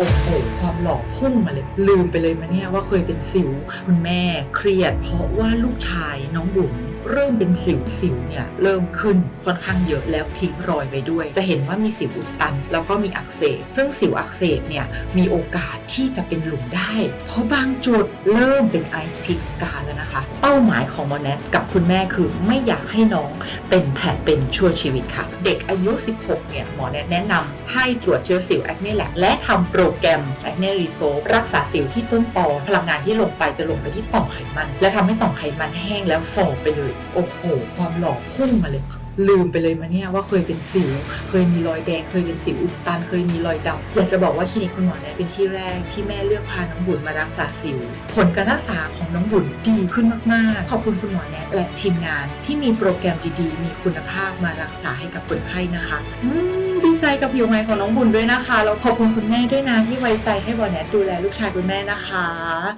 โอ้โหความหล่อพุ่งมาเลย ลืมไปเลยมาเนี่ยว่าเคยเป็นสิว คุณแม่เครียด เพราะว่าลูกชายน้องบุ๋มเริ่มเป็นสิวสิวเนี่ยเริ่มขึ้นค่อนข้างเยอะแล้วทิ้งรอยไปด้วย จะเห็นว่ามีสิวอุดตัน แล้วก็มีอักเสบ ซึ่งสิวอักเสบเนี่ยมีโอกาสที่จะเป็นหลุมได้ เพราะบางจุดเริ่มเป็นไอซ์พิกสกาแล้วนะคะ เป้าหมายของหมอแนทกับคุณแม่คือไม่อยากให้น้องเป็นแผลเป็นชั่วชีวิตค่ะ เด็กอายุ 16 เนี่ยหมอแนะแนะนำให้ตรวจเชื้อสิวแอคเน่แลกและทำโปรแกรมแอคเน่รีโซรักษาสิวที่ต้นตอพลังงานที่ลงไปจะลงไปที่ต่อมไขมัน และทำให้ต่อมไขมันแห้งแล้วฝ่อไปเลยโอ้โห ความหล่อพุ่งมาเลย ลืมไปเลยมาเนี่ยว่าเคยเป็นสิว เคยมีรอยแดง เคยเป็นสิวอุดตัน เคยมีรอยดำอยากจะบอกว่าคลินิกคุณหมอเนี่ยเป็นที่แรกที่แม่เลือกพาน้องบุญมารักษาสิว ผลการรักษาของน้องบุญดีขึ้นมาก ๆ ขอบคุณคุณหมอแนะและทีมงานที่มีโปรแกรมดี ๆ มีคุณภาพมารักษาให้กับคนไข้นะคะดีใจกับผิวใหม่ของน้องบุญด้วยนะคะ แล้วขอบคุณคุณแม่ด้วยนะที่ไว้ใจให้บอแนทดูแลลูกชายคุณแม่นะคะ